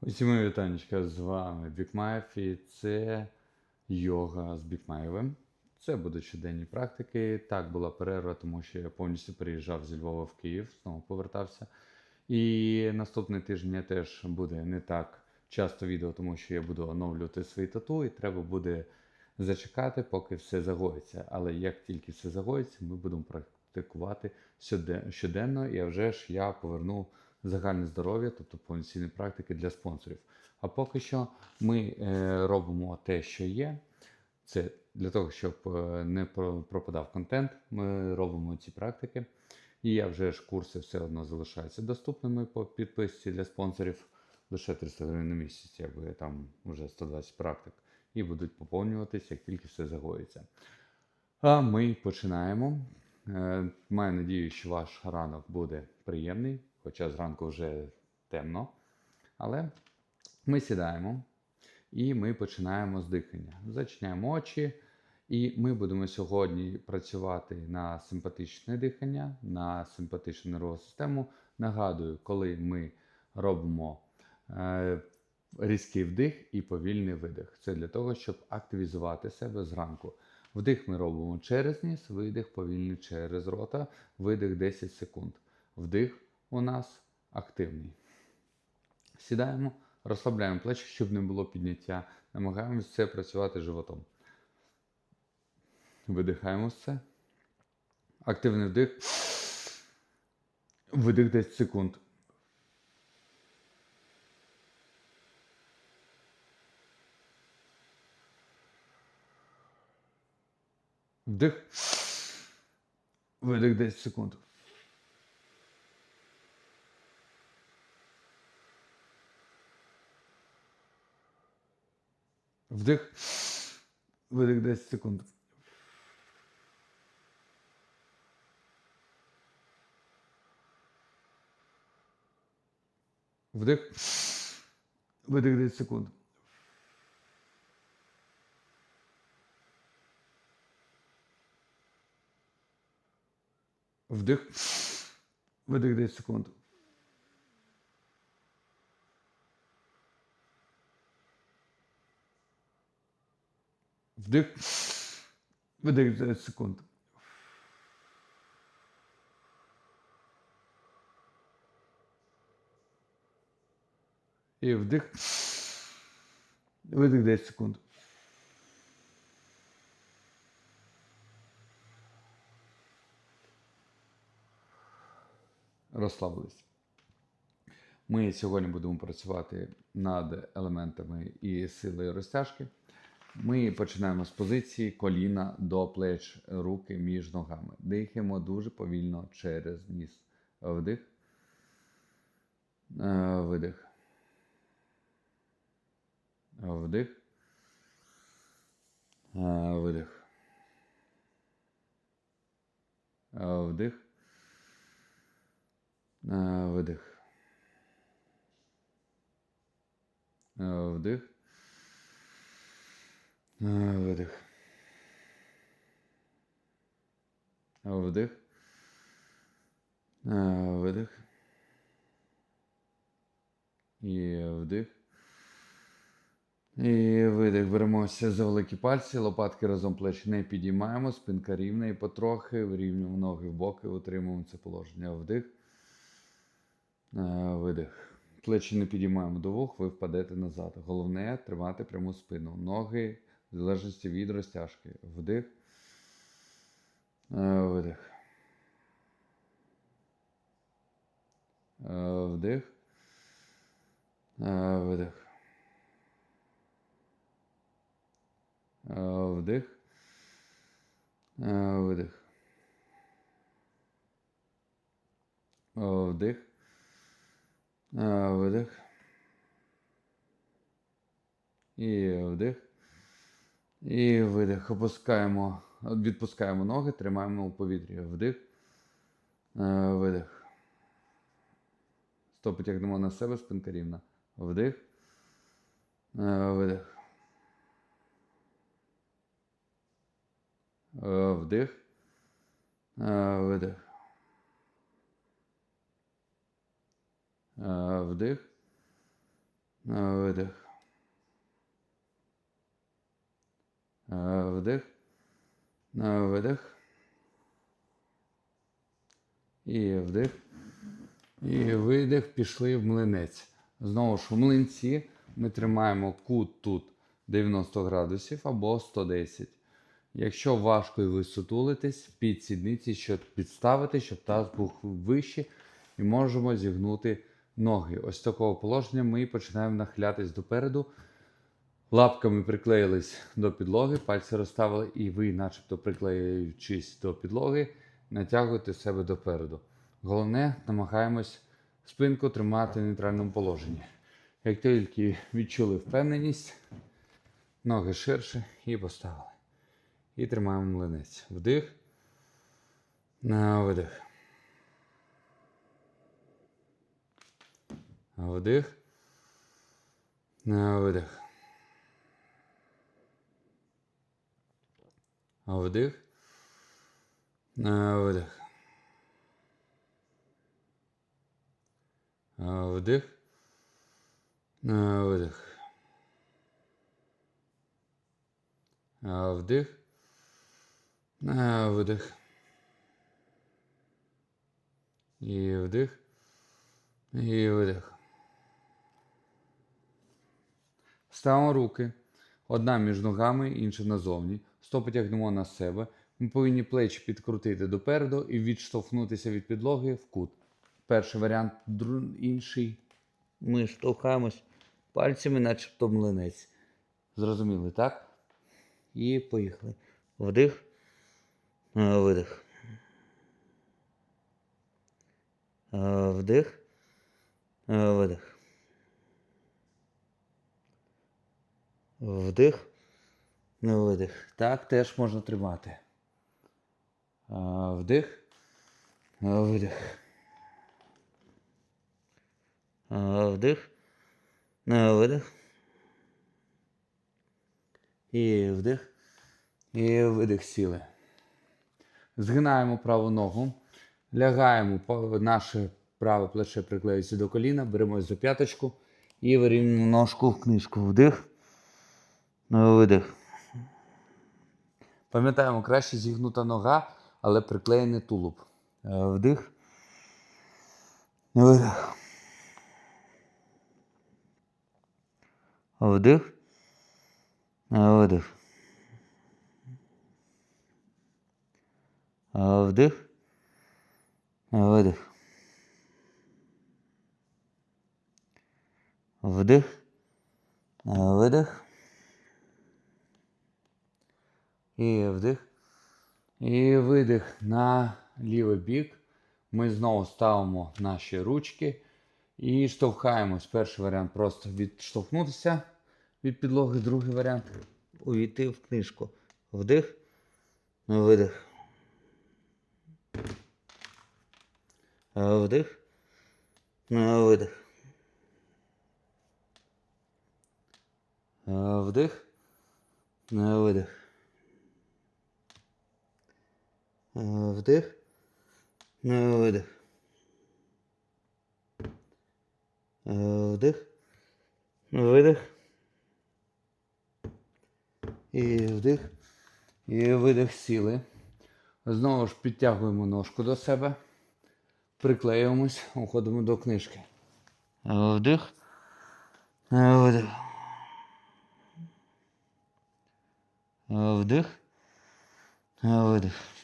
Усім вітанечка, з вами Бікмаєв і це йога з Бікмаєвим. Це будуть щоденні практики. Так, була перерва, тому що я повністю переїжджав зі Львова в Київ, знову повертався. І наступний тиждень теж буде не так часто відео, тому що я буду оновлювати свої тату, і треба буде зачекати, поки все загоїться. Але як тільки все загоїться, ми будемо практикувати щоденно, і вже ж я поверну загальне здоров'я, тобто повноцінні практики для спонсорів. А поки що ми е, робимо те, що є. Це для того, щоб е, не пропадав контент. Ми робимо ці практики. І я вже ж курси все одно залишаються доступними по підписці для спонсорів лише 300 гривень на місяць, якби там вже 120 практик. І будуть поповнюватися, як тільки все загоїться. А ми починаємо. Е, Маю надію, що ваш ранок буде приємний, хоча зранку вже темно. Але ми сідаємо і ми починаємо з дихання. Зачиняємо очі, і ми будемо сьогодні працювати на симпатичне дихання, на симпатичну нервову систему. Нагадую, коли ми робимо е, різкий вдих і повільний видих. Це для того, щоб активізувати себе зранку. Вдих ми робимо через ніс, видих повільний через рота, видих 10 секунд. Вдих у нас активний. Сідаємо, розслабляємо плечі, щоб не було підняття. Намагаємося це працювати животом. Видихаємо це. Активний вдих. Видих 10 секунд. Вдих. Видих 10 секунд. Вдих. Видих 10 секунд. Вдих. Видих 10 секунд. Вдих. Видих 10 секунд. Вдих. Видих 10 секунд. І вдих. Видих 10 секунд. Розслабились. Ми сьогодні будемо працювати над елементами і силою розтяжки. Ми починаємо з позиції коліна до плеч, руки між ногами. Дихаємо дуже повільно через ніс. Вдих. Е, Видих. Вдих. Е, Видих. Е, Вдих. Видих. Вдих. Видих. Вдих. Видих. І вдих. І видих. Беремося за великі пальці, лопатки разом плечі не підіймаємо, спинка рівна і потрохи вирівнюємо ноги в боки, утримуємо це положення. Вдих. Видих. Плечі не підіймаємо до вух, ви впадете назад. Головне тримати пряму спину. Ноги в залежності від розтяжки. Вдих. Е, Видих. Е, Вдих. Е, Видих. Вдих. Видих. Вдих. Видих. І вдих. І видих. Опускаємо, відпускаємо ноги, тримаємо у повітрі. Вдих. Е, Видих. Стопи тягнемо на себе, спинка рівна. Вдих. Е, Видих. Е, Вдих. Видих. Вдих. Видих. Е, Вдих. Е, Видих. І вдих. І видих, пішли в млинець. Знову ж в млинці ми тримаємо кут тут 90 градусів або 110. Якщо важко і ви сутулитесь, під сідниці, щоб підставити, щоб таз був вище, і можемо зігнути ноги. Ось такого положення ми починаємо нахилятись допереду. Лапками приклеїлись до підлоги, пальці розставили, і ви, начебто приклеюючись до підлоги, натягуєте себе допереду. Головне, намагаємось спинку тримати в нейтральному положенні. Як тільки відчули впевненість, ноги ширше і поставили. І тримаємо млинець. Вдих. На видих. Вдих. На видих. Вдих. На. Вдих. На видих. Вдих. На видих. І вдих. І видих. Ставимо руки. Одна між ногами, інша назовні. Стопи тягнемо на себе. Ми повинні плечі підкрутити допереду і відштовхнутися від підлоги в кут. Перший варіант, інший. Ми штовхаємось пальцями, начебто млинець. Зрозуміли, так? І поїхали. Вдих. Видих. Вдих. Видих. Вдих. Е, Видих. Так теж можна тримати. Вдих. Видих. Вдих. Видих. І вдих. І видих сіли. Згинаємо праву ногу. Лягаємо, наше праве плече приклеюється до коліна, беремось за п'яточку і вирівнюємо ножку в книжку. Вдих. Видих. Пам'ятаємо, краще зігнута нога, але приклеєний тулуб. Е, Вдих. Видих. Вдих. Е, Видих. Е, Вдих. Е, Видих. Вдих. Видих. І вдих. І видих на лівий бік. Ми знову ставимо наші ручки і штовхаємось. Перший варіант просто відштовхнутися від підлоги. Другий варіант увійти в книжку. Вдих. Видих. Вдих. Видих. Вдих. Видих. Е, Вдих. Е, Видих. Е, Вдих. Видих. І вдих. І видих сіли. Знову ж підтягуємо ножку до себе. Приклеюємось, уходимо до книжки. Е, Вдих. Е, Видих. Е, Вдих. Е, Видих.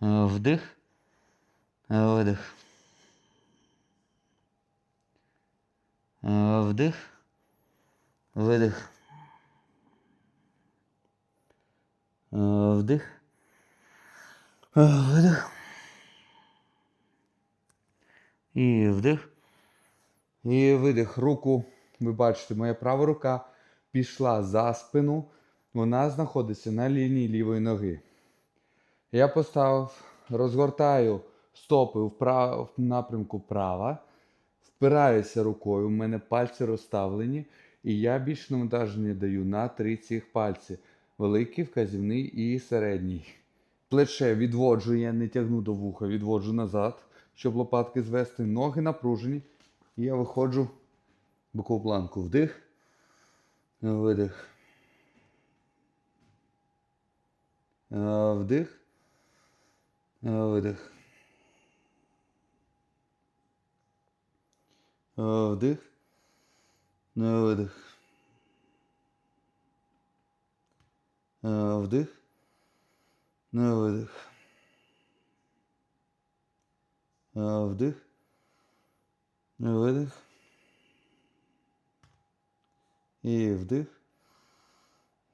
Вдих. Е, Видих. Е, Вдих. Видих. Е, Вдих. Е, Видих. І вдих. І видих. Руку. Ви бачите, моя права рука пішла за спину. Вона знаходиться на лінії лівої ноги. Я поставив, розгортаю стопи в, прав... в напрямку права, впираюся рукою, у мене пальці розставлені, і я більше навантаження даю на три цих пальці. Великий, вказівний і середній. Плече відводжу, я не тягну до вуха, відводжу назад, щоб лопатки звести. Ноги напружені. І я виходжу бокову планку. Вдих. Видих. Е, Вдих. Е, Вдих. Видих. Вдих. Видих. Вдих. Видих. І вдих.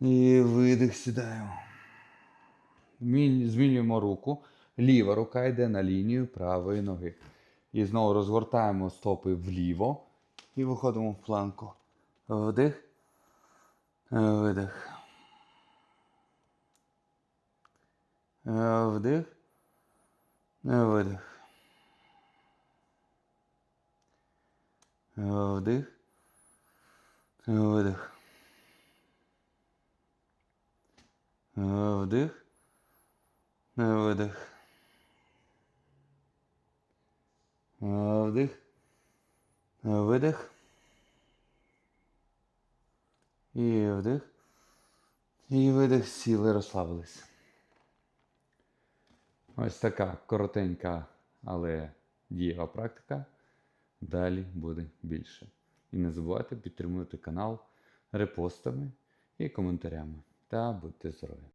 І видих сідаємо. Змінюємо руку. Ліва рука йде на лінію правої ноги. І знову розгортаємо стопи вліво і виходимо в планку. Вдих. Видих. Вдих. Видих. Вдих. Видих. Вдих. Видих. Е, Вдих. Е, Видих. І вдих. І видих. Сіли, розслабились. Ось така коротенька, але дієва практика. Далі буде більше. І не забувайте підтримувати канал репостами і коментарями. Та будьте здорові!